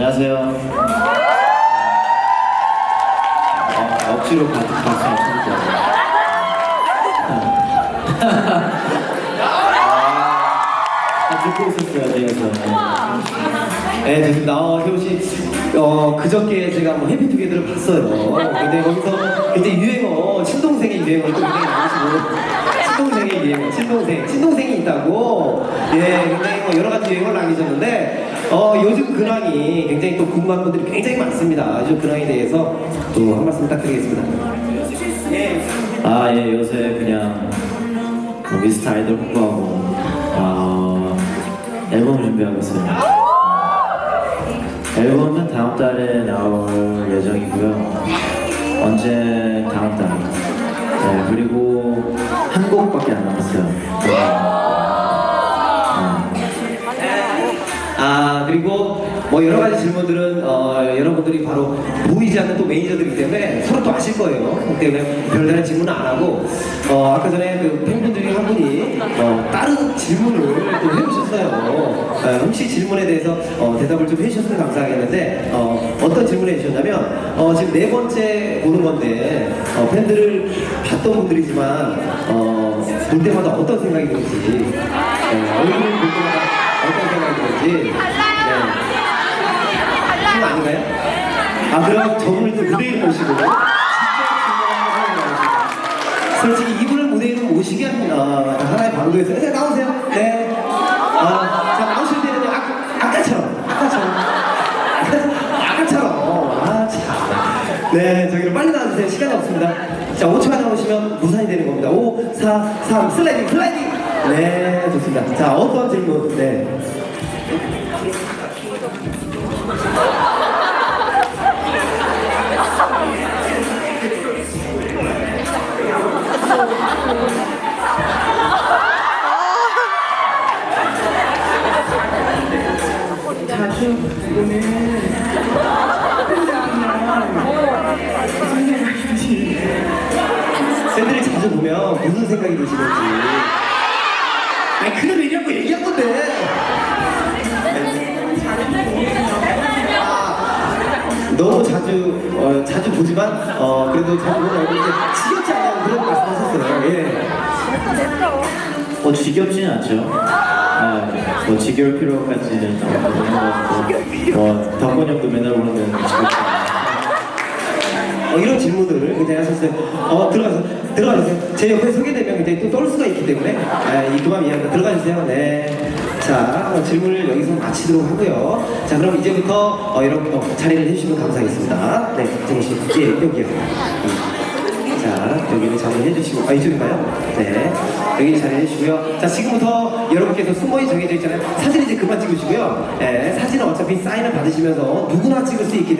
안녕하세요. 어, 억지로 가- 가수 없습니다. 아, 듣고 있었어요, 뒤에서. 네, 좋습니다. 어, 효씨 어, 그저께 제가 뭐 해피투게더를 봤어요. 근데 거기서 굉장히 유행어, 친동생의 유행어를 또 굉장히 나오시고, 친동생의 유행어, 친동생, 친동생이 있다고, 예, 굉장히 뭐 여러 가지 유행어를 남기셨는데, 어, 요즘 근황이 굉장히 또 궁금한 분들이 굉장히 많습니다. 요즘 근황에 대해서 또 한 말씀 부탁드리겠습니다. 예. 아, 예, 요새 그냥 뭐 미스터 아이돌 홍보하고, 어, 앨범 준비하고 있어요. 앨범은 다음 달에 나올 예정이고요. 언제 다음 달. 네, 그리고 한 곡밖에 안 남았어요. 네. 아 그리고 뭐 여러 가지 질문들은 어, 여러분들이 바로 보이지 않는 또 매니저들이기 때문에 서로 또 아실 거예요. 때문에 별다른 질문은 안 하고 어, 아까 전에 그 팬분 중에 한 분이 어, 다른 질문을 또 해주셨어요. 어, 혹시 질문에 대해서 어, 대답을 좀 해주셨으면 감사하겠는데 어, 어떤 질문을 해주셨냐면 어, 지금 네 번째 보는 건데 어, 팬들을 봤던 분들이지만 어, 볼 때마다 어떤 생각이 드는지 네, 얼굴을 볼 때마다 어떤 생각이 드는지 아닌가요? 아 그럼 저분을 또 무대에 모시고 진짜 중요한 거 하는. 솔직히 이분을 무대에 모시게 합니다. 하나의 방도에서 네, 나오세요. 네. 아, 자 나오실 때는요 아, 아까처럼 아까처럼 아까처럼 어, 아 참. 네 저기로 빨리 나와주세요. 시간이 없습니다. 자 5초만 나오시면 무산이 되는 겁니다. 5, 4, 3 슬라이딩 슬라이딩. 네 좋습니다. 자 어떤 질문? 네. 생각이 팬들이 자주 보면 무슨 생각이 드시는지. 아니, 그럼 얘기하고 얘기한 건데. 아, 너무 자주, 어, 자주 보지만, 어, 그래도 자주 보는 얼굴이 지겹지 않다고 그런 말씀 하셨어요. 예. 뭐 지겹지는 않죠. 네, 뭐 지겨울 필요까지는 없는 것 같고, 뭐 덕분 형도 맨날 보는 질문들을 굉장히 하셨어요. 어, 들어가서, 들어가주세요. 제 옆에 서게 되면 굉장히 또떨 수가 있기 때문에, 아, 이 그만 이해합니다. 들어가주세요. 네. 자, 어, 질문을 여기서 마치도록 하고요. 자, 그럼 이제부터, 어, 이렇게 어, 자리를 해주시면 감사하겠습니다. 네, 정희 씨. 예, 여기요. 음. 자, 여기를 자리해 주시고, 아, 이쪽인가요? 네. 여기 자리해 주시고요. 자, 지금부터 여러분께서 순번이 정해져 있잖아요. 사진 이제 그만 찍으시고요. 네, 사진은 어차피 사인을 받으시면서 누구나 찍을 수 있기 때문에